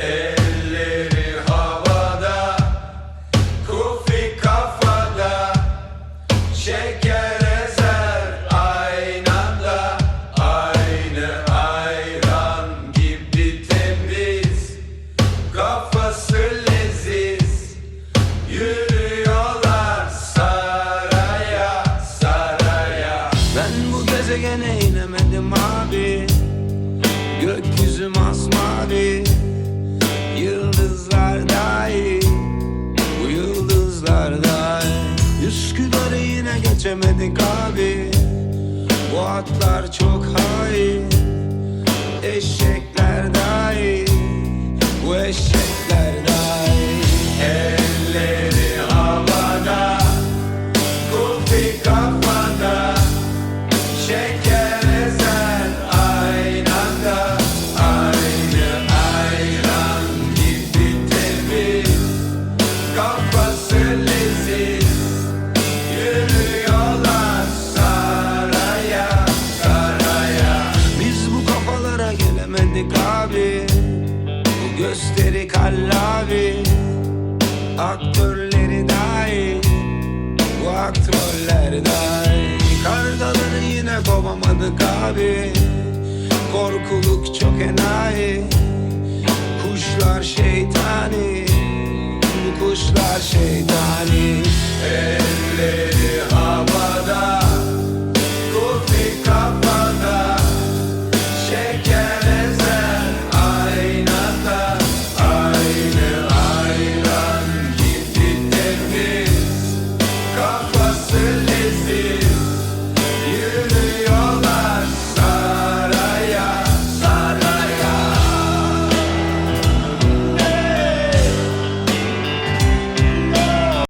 Elleri havada Kufi kafada Şeker ezer aynada. Aynı ayran gibi temiz Kafası leziz. Yürüyorlar saraya saraya. Ben bu gezegene inemedim abi. Üsküdar'ı yine geçemedik abi. Bu atlar çok hain. Eşekler dahi. Bu eşekler dahi. Elleri havada. Kufi kafa. Gelemedik abi Bu gösteri kallavi Aktörleri dahi. Bu aktroller dahi. Kargaları yine kovamadık abi Korkuluk çok enayi. Kuşlar şeytani